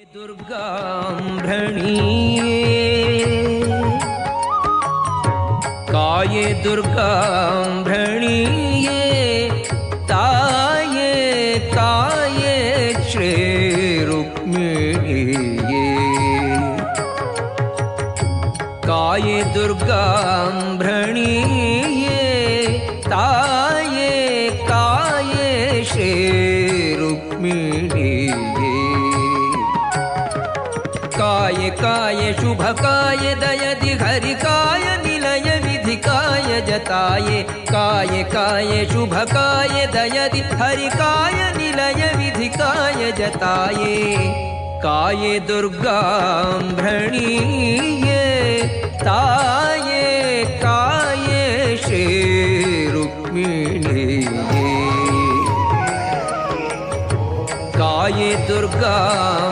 दुर्गाम्भृणीये काये दुर्गाम्भृणीये ताये काये श्रीरुक्मिणीये काये दुर्गाम्भृणीये ताये काये श्रीरुक्मिणीये काय काय, शुभ काय शुभकाय दयदि हरिकाय निलय विधिकाय जताय, काय काय शुभकाय दयदि हरिकाय निलय विधिकाय जताय। काय दुर्गाम्भृणीये ताये, काये श्रीरुक्मिणीये। काये दुर्गां